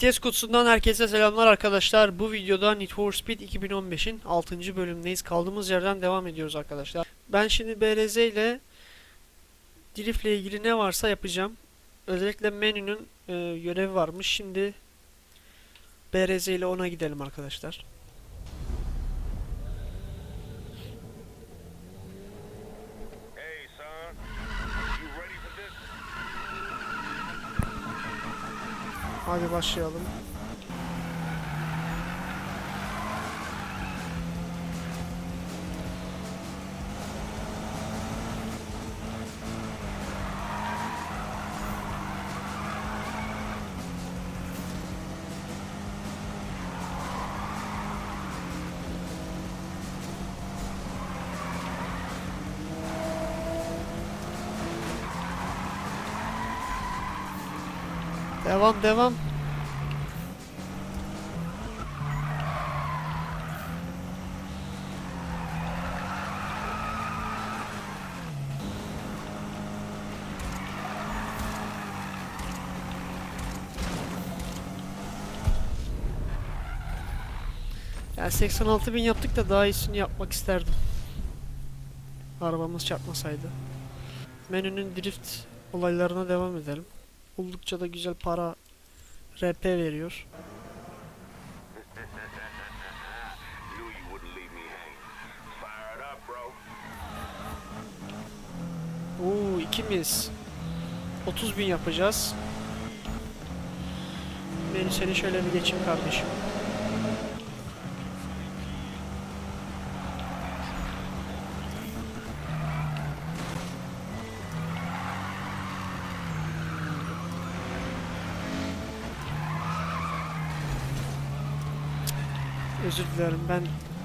Vites kutusundan herkese selamlar arkadaşlar. Bu videoda Need for Speed 2015'in 6. bölümündeyiz. Kaldığımız yerden devam ediyoruz arkadaşlar. Ben şimdi BRZ ile Drift ile ilgili ne varsa yapacağım. Özellikle menünün e, görevi varmış. Şimdi BRZ ile ona gidelim arkadaşlar. Hey, son. You ready for this? Hadi başlayalım. Devam devam. Yani 86 bin yaptık da daha iyisini yapmak isterdim. Arabamız çarpmasaydı. Menünün drift olaylarına devam edelim. Oldukça da güzel para RP veriyor. Oo ikimiz. 30 bin yapacağız. Beni seni şöyle bir geçeyim kardeşim. Özür dilerim ben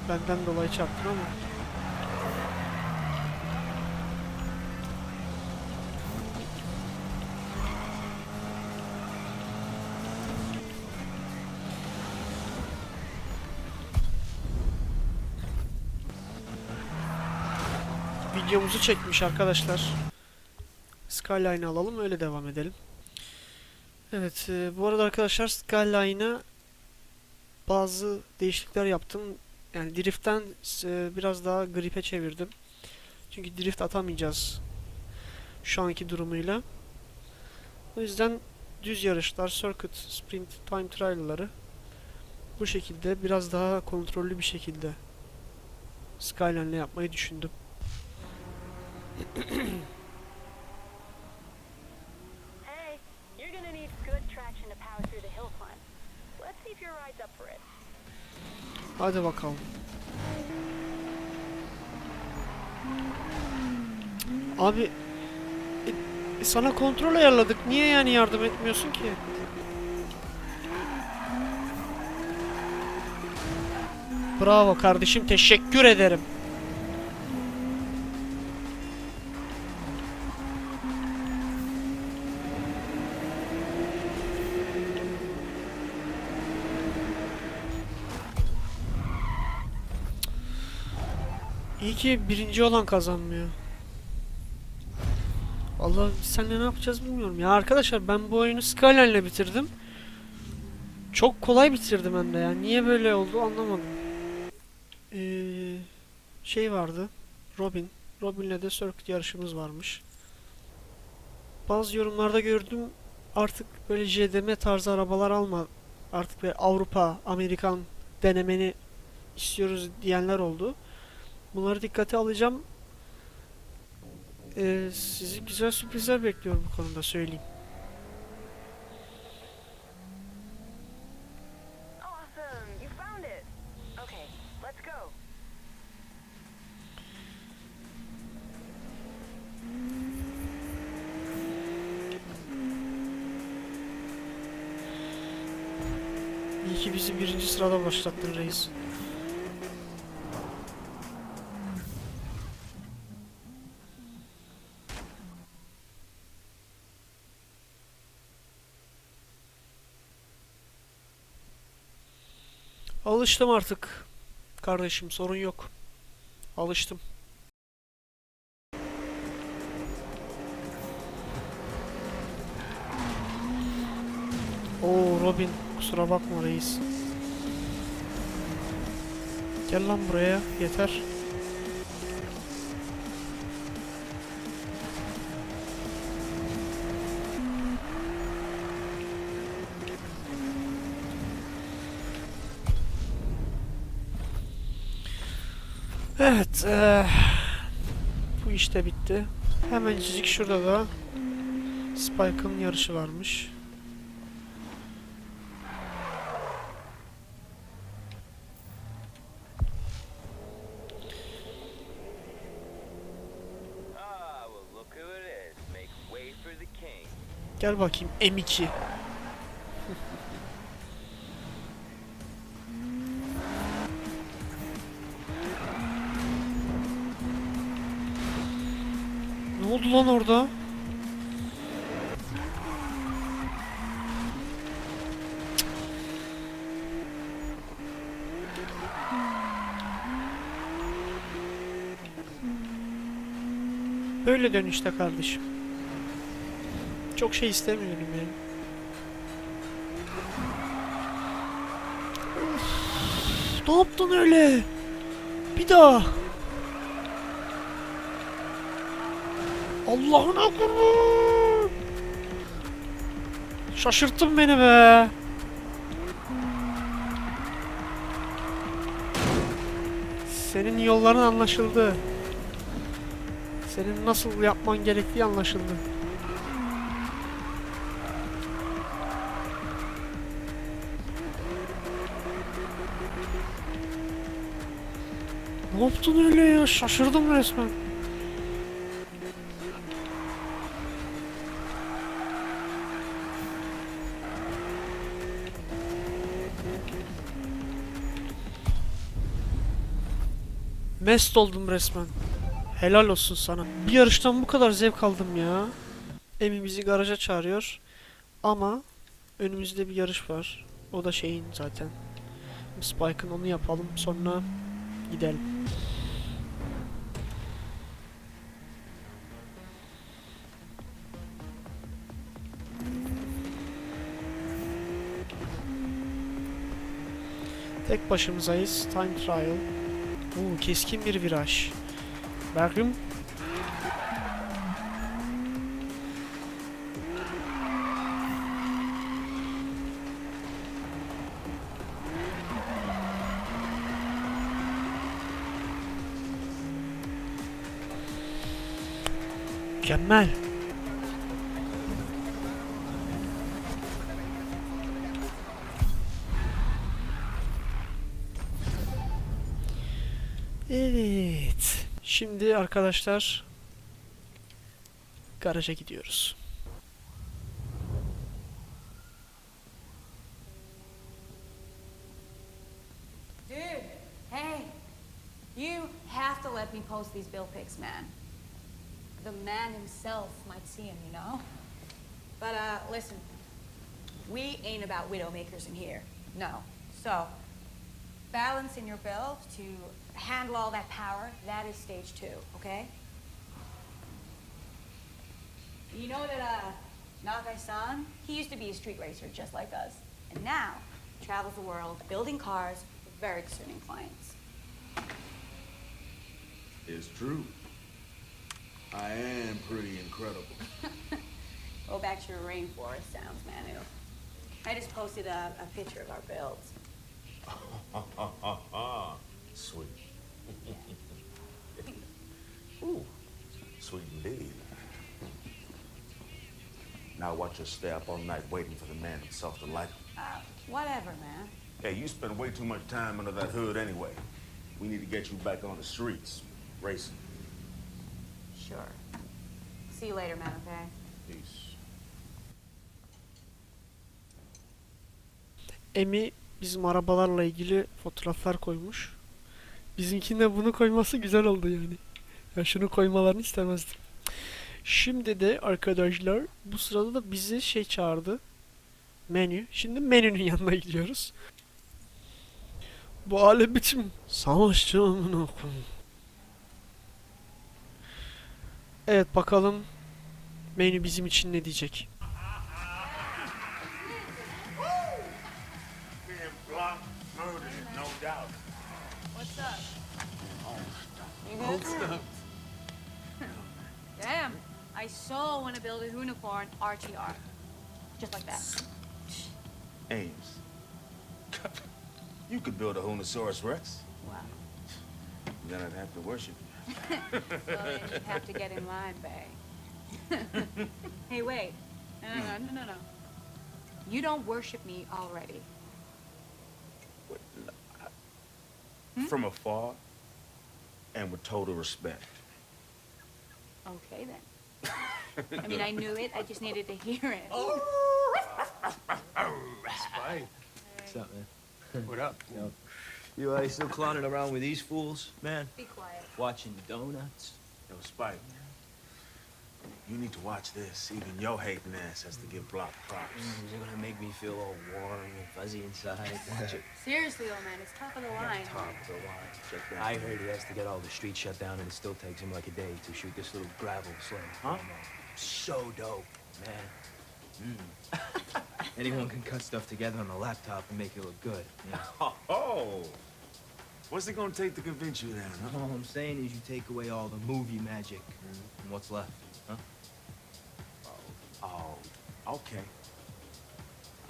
benden dolayı çarptın ama. videomuzu çekmiş arkadaşlar. Skyline'ı alalım öyle devam edelim. Evet e, bu arada arkadaşlar Skyline'a bazı değişiklikler yaptım. Yani drift'ten e, biraz daha grip'e çevirdim. Çünkü drift atamayacağız şu anki durumuyla. O yüzden düz yarışlar, circuit, sprint, time trial'ları bu şekilde biraz daha kontrollü bir şekilde Skyline'le yapmayı düşündüm. Hadi bakalım. Abi e, sana kontrol ayarladık. Niye yani yardım etmiyorsun ki? Bravo kardeşim teşekkür ederim. Ki birinci olan kazanmıyor. Vallahi biz seninle ne yapacağız bilmiyorum. Ya arkadaşlar ben bu oyunu Skyline'le bitirdim. Çok kolay bitirdim hem de yani. Niye böyle oldu anlamadım. Ee, şey vardı. Robin. Robin'le de circuit yarışımız varmış. Bazı yorumlarda gördüm artık böyle JDM tarzı arabalar alma. Artık böyle Avrupa, Amerikan denemeni istiyoruz diyenler oldu. Bunları dikkate alacağım. Ee, sizi güzel sürprizler bekliyor bu konuda söyleyeyim. İyi ki bizi birinci sırada başlattın reis. Alıştım artık. Kardeşim sorun yok. Alıştım. Oo Robin kusura bakma reis. Gel lan buraya yeter. Evet, eee, bu işte bitti. Hemencik şurada da Spike'ın yarışı varmış. Gel bakayım M2. Oldu lan orada? Böyle dön işte kardeşim. Çok şey istemiyorum yani. Of, ne yaptın öyle? Bir daha. Allah'ına kurban. Şaşırttın beni be. Senin yolların anlaşıldı. Senin nasıl yapman gerektiği anlaşıldı. Ne yaptın öyle ya? Şaşırdım resmen. Mest oldum resmen. Helal olsun sana. Bir yarıştan bu kadar zevk aldım ya. Emi bizi garaja çağırıyor. Ama önümüzde bir yarış var. O da şeyin zaten. Spike'ın onu yapalım sonra gidelim. Tek başımızayız. Time trial. Oo, keskin bir viraj. Bakayım. Mükemmel. Evet. Şimdi arkadaşlar garaja gidiyoruz. Dude, hey, you have to let me post these bill pics, man. The man himself might see him, you know? But, uh, listen, we ain't about widowmakers in here. No. So, balance in your build to handle all that power, that is stage two, okay? You know that, uh, Nagai-san, he used to be a street racer just like us. And now, travels the world building cars for very discerning clients. It's true. I am pretty incredible. Go back to your rainforest sounds, Manu. I just posted a, a picture of our builds. Sweet. Ooh, sweet indeed. Now watch us stay up all night waiting for the man himself to light 'em. Uh, whatever, man. Hey, you spend way too much time under that hood anyway. We need to get you back on the streets, racing. Sure. See you later, man, okay? Peace. Emi bizim arabalarla ilgili fotoğraflar koymuş. Bizimkinde bunu koyması güzel oldu yani. Ya şunu koymalarını istemezdim. Şimdi de arkadaşlar bu sırada da bizi şey çağırdı. Menü. Şimdi menünün yanına gidiyoruz. Bu alem biçim savaşçı amına. Evet bakalım menü bizim için ne diyecek. You good? Damn. I so want to build a unicorn RTR. Just like that. Ames. you could build a Honosaurus Rex. Wow. Then I'd have to worship you. So then you'd have to get in line, Bay. hey, wait. No, no, no, no, no, no. You don't worship me already. Uh, hmm? From afar and with total respect. Okay, then. I mean, I knew it. I just needed to hear it. Oh! Spike. What's up, man? What up? You uh, still clowning around with these fools, man? Be quiet. Watching donuts? Yo, Spike. You need to watch this. Even your hating ass has to give Block props. Mm, You're gonna make me feel all warm and fuzzy inside. Watch it. Seriously, old man, it's top of the line. Top of the line. Check that. I heard he has to get all the streets shut down, and it still takes him like a day to shoot this little gravel sled. Huh? So dope, man. Mm. Anyone can cut stuff together on a laptop and make it look good. you know? Oh, what's it gonna take to convince you then, huh? All I'm saying is you take away all the movie magic, and what's left? Huh? Oh, okay.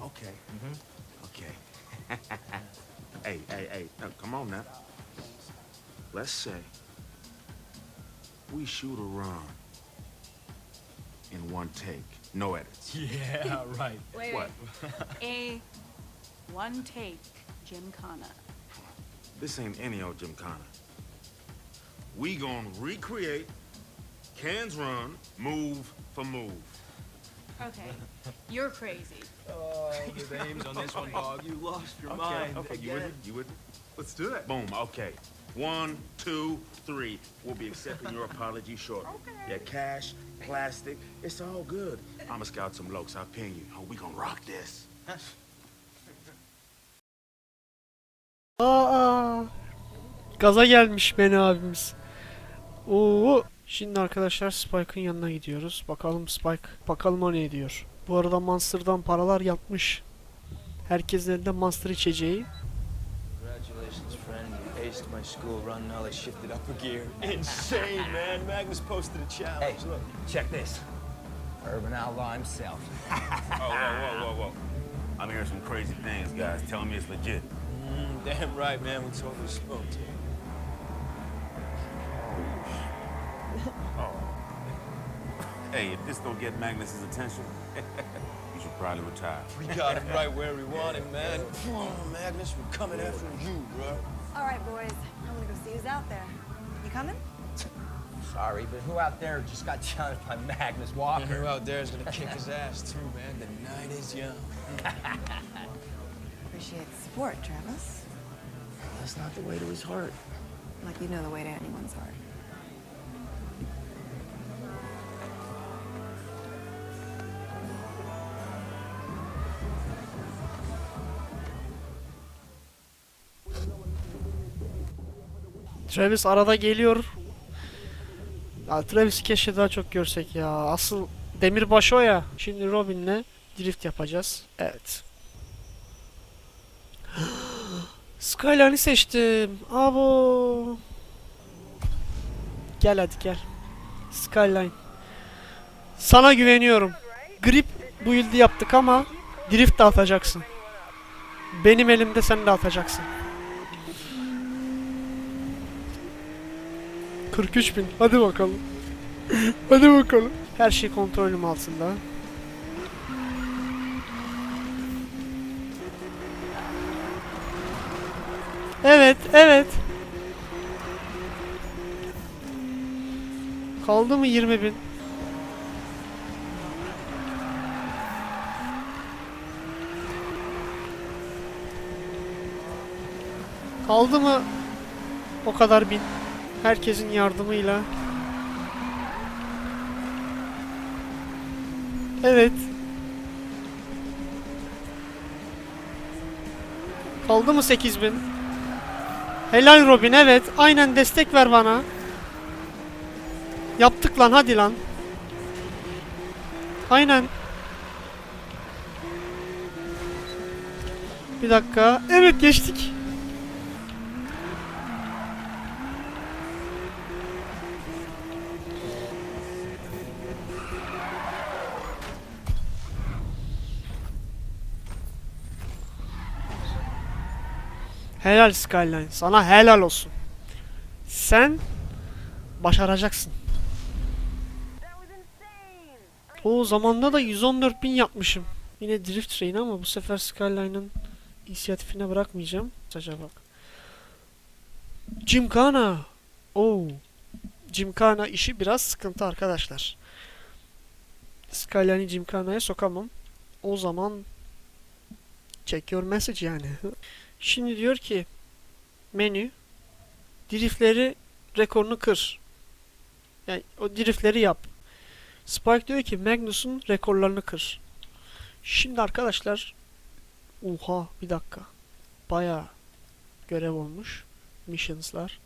Okay. Mm-hmm. Okay. hey, hey, hey, now, come on now. Let's say we shoot a run in one take, no edits. Yeah, right. Wait, What? wait. A one take Gymkhana. This ain't any old Gymkhana. We gonna recreate Can's run, move for move. Okay, you're crazy. Oh, the names on this one, Bog. You lost your Okay, mind. okay, you again. with me? You with me? Let's do it. Boom, okay. One, two, three. We'll be accepting your apology shortly. Okay. Yeah, cash, plastic, it's all good. I'ma scout some lokes, I'll pin you. Oh, we gonna rock this. Aa! Gaza gelmiş beni abimiz. Oo! Şimdi arkadaşlar Spike'ın yanına gidiyoruz. Bakalım Spike, bakalım o ne diyor. Bu arada Monster'dan paralar yatmış. Herkesin elinde Monster içeceği. Congratulations, friend. You aced my school run. Now they shifted up a gear. Insane, man. Magnus posted a challenge. Hey, Look. check this. Urban outlaw himself. Oh, whoa, whoa, whoa, whoa. I'm hearing some crazy things, guys. Telling me it's legit. Mm, damn right, man. We totally smoked. Hey, if this don't get Magnus's attention, you should probably retire. We got him right where we want him, man. Come on, Magnus. We're coming after you, bro. All right, boys. I'm gonna go see who's out there. You coming? Sorry, but who out there just got challenged by Magnus And Walker? who out there is gonna kick his ass, too, man? The night is young. Appreciate the support, Travis. That's not the way to his heart. Like you know the way to anyone's heart. Travis arada geliyor. Ya Travis'i keşke daha çok görsek ya. Asıl demirbaş o ya. Şimdi Robin'le drift yapacağız. Evet. Skyline'ı seçtim. Abo. Gel hadi gel. Skyline. Sana güveniyorum. Grip build'i yaptık ama drift de atacaksın. Benim elimde sen de atacaksın. 43 bin. Hadi bakalım. Hadi bakalım. Her şey kontrolüm altında. Evet, evet. Kaldı mı 20 bin? Kaldı mı o kadar bin? Herkesin yardımıyla. Evet. Kaldı mı 8000? Helal Robin evet. Aynen destek ver bana. Yaptık lan hadi lan. Aynen. Bir dakika. Evet geçtik. Helal Skyline. Sana helal olsun. Sen başaracaksın. O zamanda da 114.000 yapmışım. Yine Drift Train ama bu sefer Skyline'ın inisiyatifine bırakmayacağım. Saça bak. Gymkhana. Oo. Gymkhana işi biraz sıkıntı arkadaşlar. Skyline'i Gymkhana'ya sokamam. O zaman check your message yani. Şimdi diyor ki menü driftleri rekorunu kır. Yani o driftleri yap. Spike diyor ki Magnus'un rekorlarını kır. Şimdi arkadaşlar Oha bir dakika. Baya görev olmuş. Missions'lar.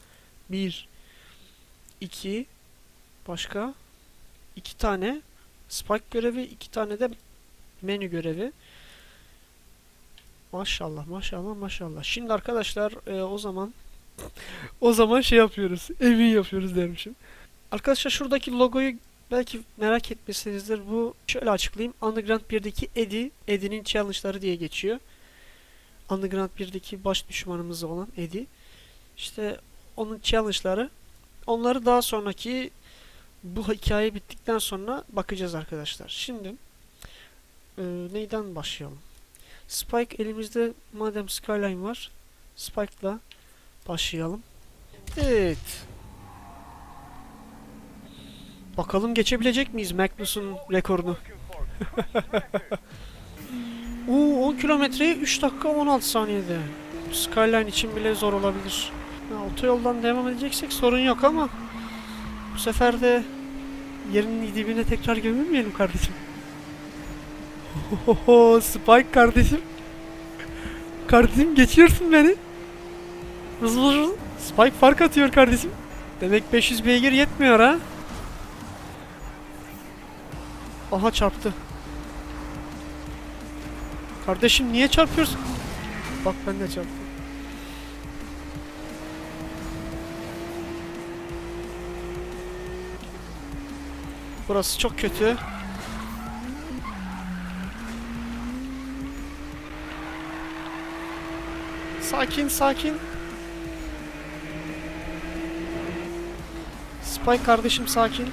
1 2 başka 2 tane Spike görevi, 2 tane de menü görevi. Maşallah, maşallah, maşallah. Şimdi arkadaşlar e, o zaman o zaman şey yapıyoruz. Emin yapıyoruz dermişim. Arkadaşlar şuradaki logoyu belki merak etmişsinizdir. Bu şöyle açıklayayım. Underground 1'deki Eddie, Eddie'nin challenge'ları diye geçiyor. Underground 1'deki baş düşmanımız olan Eddie. İşte onun challenge'ları. Onları daha sonraki bu hikaye bittikten sonra bakacağız arkadaşlar. Şimdi e, neyden başlayalım? Spike elimizde madem Skyline var. Spike'la başlayalım. Evet. Bakalım geçebilecek miyiz Magnus'un rekorunu? Oo 10 kilometreye 3 dakika 16 saniyede. Skyline için bile zor olabilir. Ya, otoyoldan devam edeceksek sorun yok ama bu sefer de yerin dibine tekrar gömülmeyelim kardeşim. Ohoho Spike kardeşim. Kardeşim geçiyorsun beni. Hızlı hızlı. Spike fark atıyor kardeşim. Demek 500 beygir yetmiyor ha. Aha çarptı. Kardeşim niye çarpıyorsun? Bak ben de çarptım. Burası çok kötü. Sakin sakin. Spike kardeşim sakin.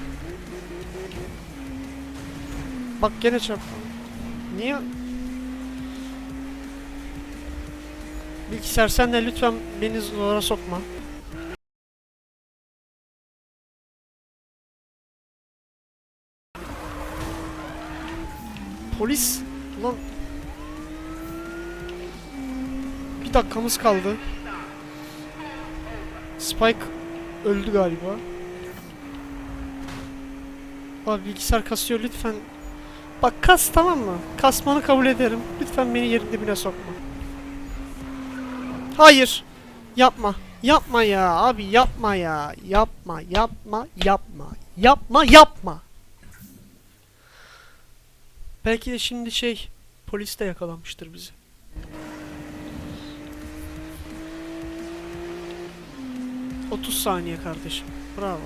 Bak gene çarptım. Niye? Bilgisayar sen de lütfen beni zora sokma. Polis. Bir dakikamız kaldı. Spike öldü galiba. Abi bilgisayar kasıyor lütfen. Bak kas tamam mı? Kasmanı kabul ederim. Lütfen beni yerin dibine sokma. Hayır. Yapma. Yapma ya abi yapma ya. Yapma yapma yapma. Yapma yapma. Belki de şimdi şey polis de yakalamıştır bizi. Otuz saniye kardeşim. Bravo.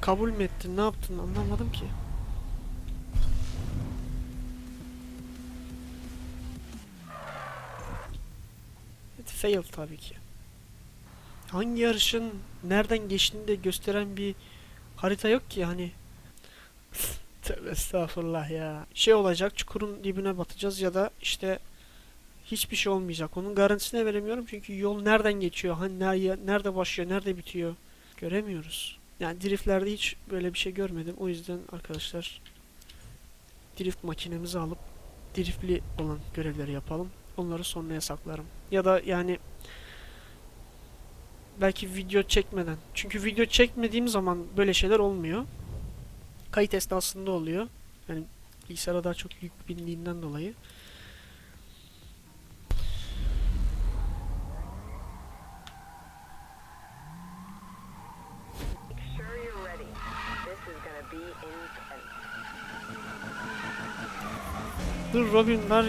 Kabul mü ettin? Ne yaptın? Anlamadım ki. It failed tabii ki. Hangi yarışın nereden geçtiğini de gösteren bir harita yok ki hani. Estağfurullah ya. Şey olacak çukurun dibine batacağız ya da işte hiçbir şey olmayacak. Onun garantisini veremiyorum çünkü yol nereden geçiyor, hani nerede başlıyor, nerede bitiyor göremiyoruz. Yani driftlerde hiç böyle bir şey görmedim. O yüzden arkadaşlar drift makinemizi alıp driftli olan görevleri yapalım. Onları sonraya saklarım. Ya da yani belki video çekmeden. Çünkü video çekmediğim zaman böyle şeyler olmuyor. Kayıt esnasında oluyor. Yani bilgisayara daha çok yük bindiğinden dolayı. Dur Robin ver.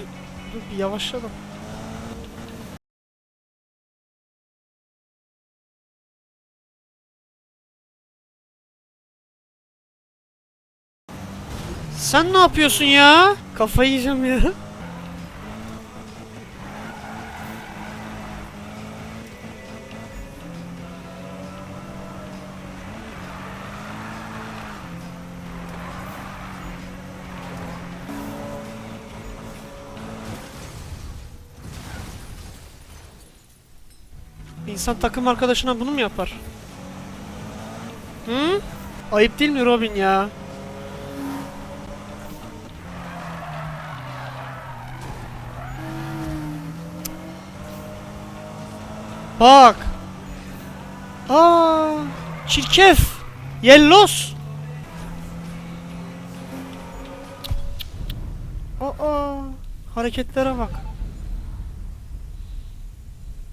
Dur bir yavaşla da. Sen ne yapıyorsun ya? Kafayı yiyeceğim ya. İnsan takım arkadaşına bunu mu yapar? Hı? Ayıp değil mi Robin ya? Bak. Aa, çirkef. Yellos. Aa, hareketlere bak.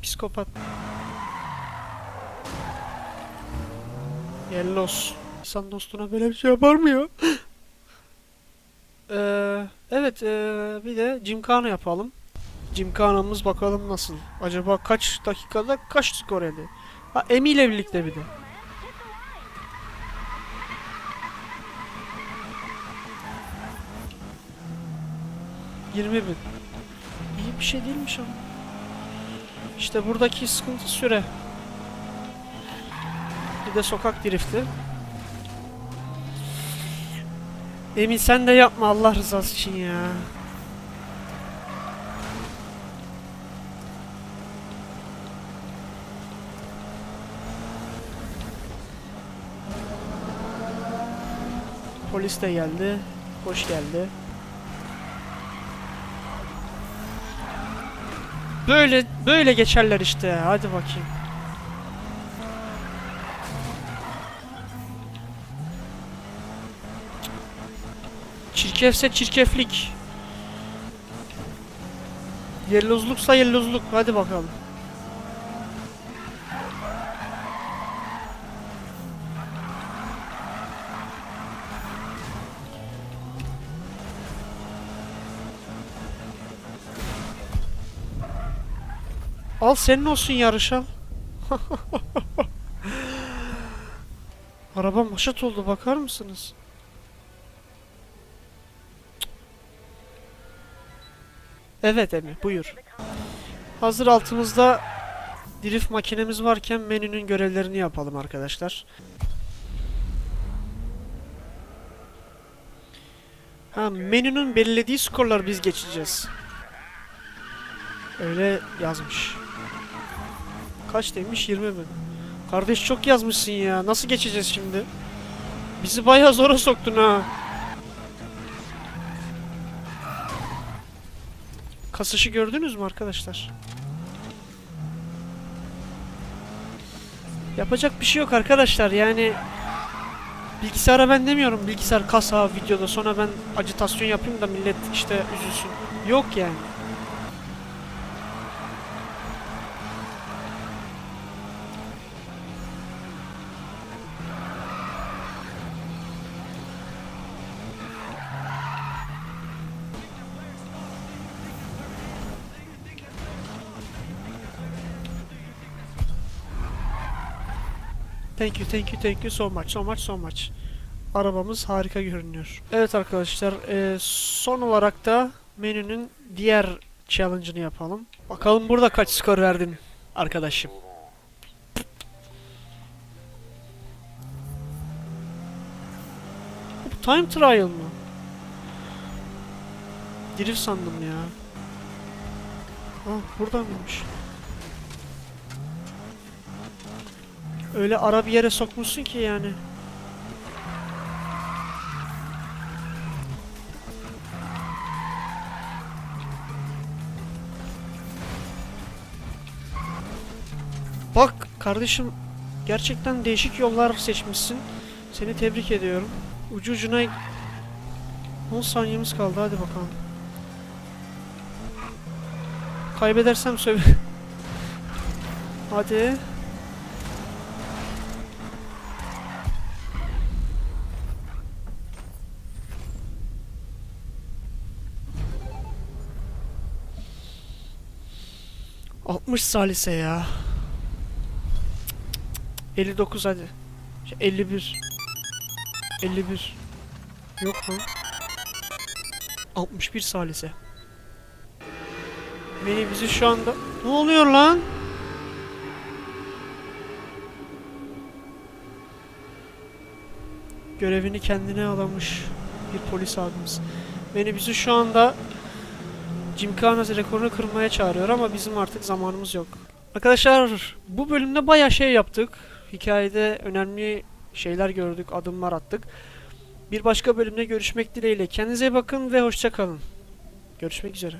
Psikopat. Yellos. İnsan dostuna böyle bir şey yapar mı ya? Ee, evet, ee, bir de Gymkhana yapalım. Gymkhana'mız bakalım nasıl. Acaba kaç dakikada kaç skor yedi? Ha Emi ile birlikte bir de. Yirmi bin. İyi bir şey değilmiş ama. İşte buradaki sıkıntı süre. Bir de sokak drifti. Emin sen de yapma Allah rızası için ya. Polis de geldi. Hoş geldi. Böyle böyle geçerler işte. Hadi bakayım. Çirkefse çirkeflik. Yellozluksa yellozluk. Hadi bakalım. Al senin olsun yarış al. Araba maşat oldu bakar mısınız? Evet Emi buyur. Hazır altımızda drift makinemiz varken menünün görevlerini yapalım arkadaşlar. Ha menünün belirlediği skorlar biz geçeceğiz. Öyle yazmış. Kaç demiş? 20 bin. Kardeş çok yazmışsın ya. Nasıl geçeceğiz şimdi? Bizi bayağı zora soktun ha. Kasışı gördünüz mü arkadaşlar? Yapacak bir şey yok arkadaşlar yani Bilgisayara ben demiyorum bilgisayar kasa videoda sonra ben acitasyon yapayım da millet işte üzülsün. Yok yani. Thank you, thank you, thank you so much, so much, so much. Arabamız harika görünüyor. Evet arkadaşlar, eee, son olarak da menünün diğer challenge'ını yapalım. Bakalım burada kaç skor verdin arkadaşım. Bu time trial mı? Drift sandım ya. Ah burada mıymış? Öyle ara bir yere sokmuşsun ki yani. Bak kardeşim gerçekten değişik yollar seçmişsin. Seni tebrik ediyorum. Ucu ucuna 10 saniyemiz kaldı hadi bakalım. Kaybedersem söyle. hadi. Altmış salise ya. 59 hadi. Şey, 51. 51. Yok mu? 61 salise. Beni bizi şu anda... Ne oluyor lan? Görevini kendine adamış bir polis abimiz. Beni bizi şu anda Gymkhana rekorunu kırmaya çağırıyor ama bizim artık zamanımız yok. Arkadaşlar bu bölümde bayağı şey yaptık. Hikayede önemli şeyler gördük, adımlar attık. Bir başka bölümde görüşmek dileğiyle. Kendinize bakın ve hoşça kalın. Görüşmek üzere.